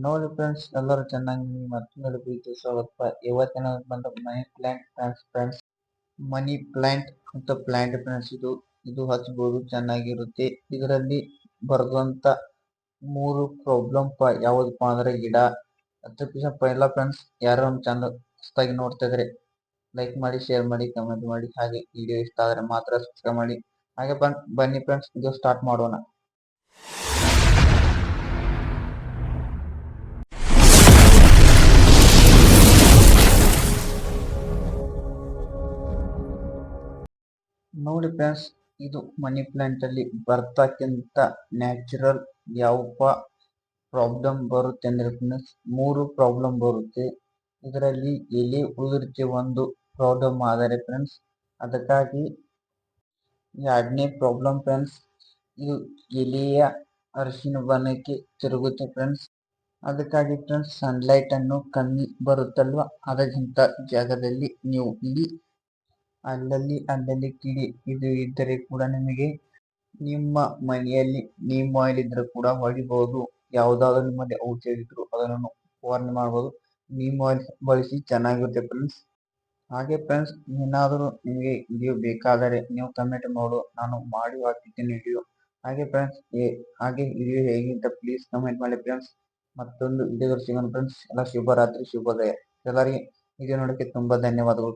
ನೋಡಿ ಫ್ರೆಂಡ್ಸ್ ಎಲ್ಲರೂ ಚೆನ್ನಾಗಿ ಮತ್ತೊಂದು ಪ್ರೀತಿ ಸ್ವಾಗತ. ಇವತ್ತಿನ ಬಂದ money plant friends friends money plant ಅಂತ ಪ್ಲಾಂಟ್ ಫ್ರೆಂಡ್ಸ್ ಇದು. ಇದು ಹಚ್ಬೋದು, ಚೆನ್ನಾಗಿರುತ್ತೆ. ಇದರಲ್ಲಿ ಬರೆದಂತ ಮೂರು ಪ್ರಾಬ್ಲಮ್ ಯಾವ್ದಪ್ಪ ಅಂದ್ರೆ ಗಿಡ. ಅದಕ್ಕಿಂತ ಪೈಲ ಫ್ರೆಂಡ್ಸ್ ಯಾರು ನಮ್ಮ ಚಾನಲ್ ಹೊಸದಾಗಿ ನೋಡ್ತಾ ಇದ್ರೆ ಲೈಕ್ ಮಾಡಿ ಶೇರ್ ಮಾಡಿ ಕಮೆಂಟ್ ಮಾಡಿ. ಹಾಗೆ ವಿಡಿಯೋ ಇಷ್ಟ ಆದ್ರೆ ಮಾತ್ರ ಸಬ್ಸ್ಕ್ರೈಬ್ ಮಾಡಿ. ಹಾಗೆ ಬನ್, ಬನ್ನಿ ಫ್ರೆಂಡ್ಸ್ ಇದು ಸ್ಟಾರ್ಟ್ ಮಾಡೋಣ. ನೋಡಿ ಫ್ರೆಂಡ್ಸ್, ಇದು ಮನಿ ಪ್ಲಾಂಟ್ ಅಲ್ಲಿ ಬರ್ತಕ್ಕಿಂತ ನ್ಯಾಚುರಲ್ ಯಾವಪ್ಪ ಪ್ರಾಬ್ಲಮ್ ಬರುತ್ತೆ ಅಂದ್ರೆ ಫ್ರೆಂಡ್ಸ್, ಮೂರು ಪ್ರಾಬ್ಲಮ್ ಬರುತ್ತೆ. ಇದರಲ್ಲಿ ಎಲೆ ಉದುರಿಕೆ ಒಂದು ಪ್ರಾಬ್ಲಮ್ ಆದರೆ ಫ್ರೆಂಡ್ಸ್, ಅದಕ್ಕಾಗಿ ಎರಡನೇ ಪ್ರಾಬ್ಲಮ್ ಫ್ರೆಂಡ್ಸ್, ಇದು ಎಲೆಯ ಅರಿಶಿನ ಬಣ್ಣಕ್ಕೆ ತಿರುಗುತ್ತೆ ಫ್ರೆಂಡ್ಸ್. ಅದಕ್ಕಾಗಿ ಫ್ರೆಂಡ್ಸ್ ಸನ್ಲೈಟ್ ಅನ್ನು ಕಮ್ಮಿ ಬರುತ್ತಲ್ವಾ? ಅದಕ್ಕಿಂತ ಜಾಗದಲ್ಲಿ ನೀವು ಇಲ್ಲಿ ಅಲ್ಲಲ್ಲಿ ಅಲ್ಲಲ್ಲಿ ಕಿಡಿ ಇದು ಇದ್ದರೆ ಕೂಡ ನಿಮಗೆ ನಿಮ್ಮ ಮನೆಯಲ್ಲಿ ನೀಮ್ ಆಯಿಲ್ ಇದ್ರೆ ಕೂಡ ಹೊಡಿಬಹುದು ಯಾವುದಾದ್ರೂ ನಿಮ್ಮಲ್ಲಿ ಔಷಧಿ ಇದ್ರು ಅದನ್ನು ವಾರ್ನ್ ಮಾಡಬಹುದು ನೀಮ್ ಆಯಿಲ್ ಬಳಸಿ ಚೆನ್ನಾಗಿರುತ್ತೆ ಫ್ರೆಂಡ್ಸ್ ಹಾಗೆ ಫ್ರೆಂಡ್ಸ್ ಏನಾದರೂ ನಿಮಗೆ ವಿಡಿಯೋ ಬೇಕಾದರೆ ನೀವು ಕಮೆಂಟ್ ಮಾಡು. ನಾನು ಮಾಡಿ ಹಾಕಿದ್ದೇನೆ ವಿಡಿಯೋ ಹಾಗೆ ಫ್ರೆಂಡ್ಸ್ ಹಾಗೆ ವಿಡಿಯೋ ಹೇಗಿಂತ ಪ್ಲೀಸ್ ಕಮೆಂಟ್ ಮಾಡಿ ಫ್ರೆಂಡ್ಸ್ ಮತ್ತೊಂದು ವಿಡಿಯೋ ಸಿಗೋಣ ಫ್ರೆಂಡ್ಸ್ ಎಲ್ಲ ಶುಭರಾತ್ರಿ, ಶುಭೋದಯ. ಎಲ್ಲರಿಗೆ ವಿಡಿಯೋ ನೋಡೋಕ್ಕೆ ತುಂಬಾ ಧನ್ಯವಾದಗಳು.